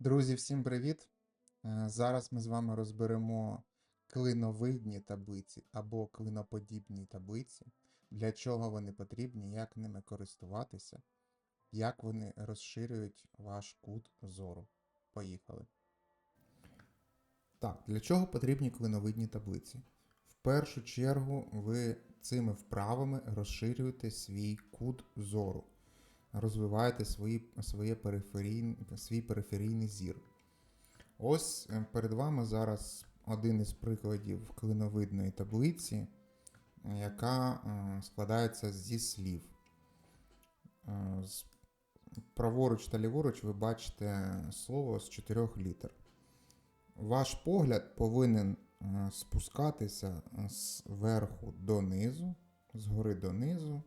Друзі, всім привіт! Е, Зараз ми з вами розберемо клиновидні таблиці або клиноподібні таблиці, для чого вони потрібні, як ними користуватися, як вони розширюють ваш кут зору. Поїхали. Так, для чого потрібні клиновидні таблиці? В першу чергу ви цими вправами розширюєте свій кут зору розвиваєте свої, своє периферійн, свій периферійний зір. Ось е, перед вами зараз один із прикладів клиновидної таблиці, яка е, складається зі слів. Е, Праворуч та ліворуч ви бачите слово з чотирьох літер. Ваш погляд повинен спускатися зверху донизу, згори донизу,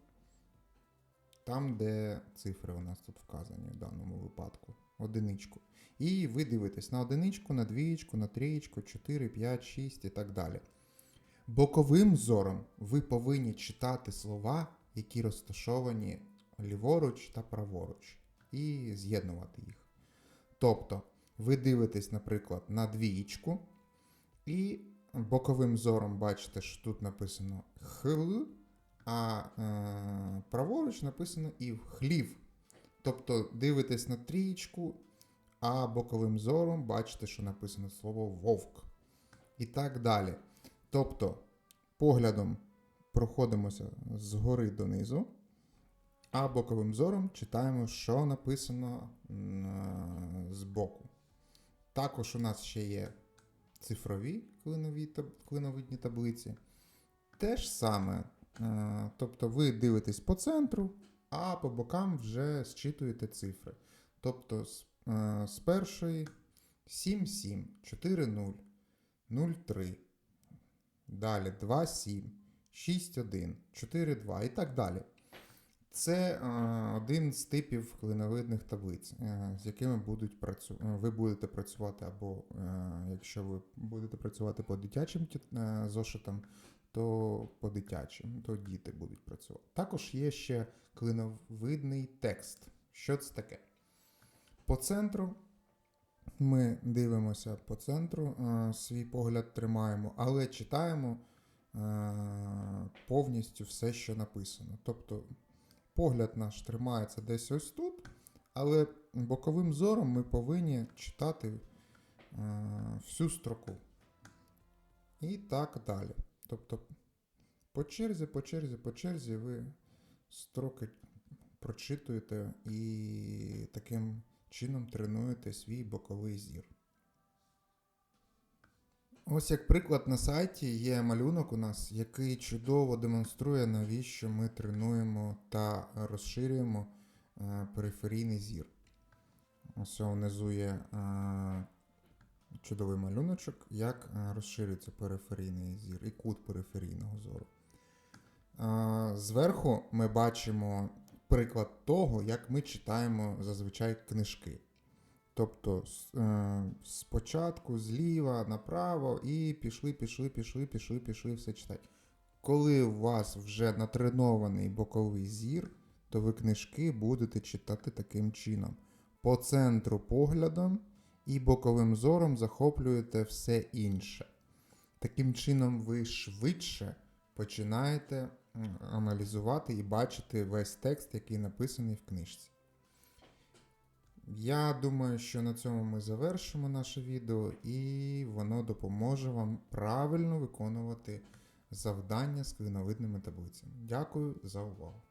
там, де цифри у нас тут вказані в даному випадку. Одиничку. І ви дивитесь на одиничку, на двієчку, на трієчку, 4, 5, 6 і так далі. Боковим зором ви повинні читати слова, які розташовані ліворуч та праворуч, і з'єднувати їх. Тобто, ви дивитесь, наприклад, на двієчку, і боковим зором бачите, що тут написано хл, а е, праворуч написано ів, хлів. Тобто дивитесь на трієчку, а боковим зором бачите, що написано слово вовк. І так далі. Тобто, поглядом проходимося згори донизу, а боковим зором читаємо, що написано м, збоку. Також у нас ще є цифрові клинові, клиновидні таблиці. Те ж саме. Е, Тобто ви дивитесь по центру, а по бокам вже зчитуєте цифри. Тобто з, е, першої 7, 7, 4, 0, 0, 3. Далі 2, 7, 6, 1, 4, 2 і так далі. Це е, один з типів клиновидних таблиць, з якими будуть працю... ви будете працювати, або якщо ви будете працювати по дитячим зошитам, то по дитячим, то діти будуть працювати. Також є ще клиновидний текст. Що це таке? По центру ми дивимося по центру, е, свій погляд тримаємо, але читаємо е, повністю все, що написано. Тобто погляд наш тримається десь ось тут, але боковим зором ми повинні читати е, всю строку. І так далі. Тобто по черзі, по черзі, по черзі ви строки прочитуєте і таким чином тренуєте свій боковий зір. Ось як приклад на сайті є малюнок у нас, який чудово демонструє, навіщо ми тренуємо та розширюємо е, периферійний зір. Ось внизу є е, чудовий малюночок, як е, розширюється периферійний зір і кут периферійного зору. Зверху ми бачимо приклад того, як ми читаємо зазвичай книжки. Тобто е, спочатку зліва направо і пішли, пішли, пішли, пішли, пішли, все читати. Коли у вас вже натренований боковий зір, то ви книжки будете читати таким чином. По центру поглядом і боковим зором захоплюєте все інше. Таким чином, ви швидше починаєте аналізувати і бачити весь текст, який написаний в книжці. Я думаю, що на цьому ми завершимо наше відео, і воно допоможе вам правильно виконувати завдання з клиновидними таблицями. Дякую за увагу!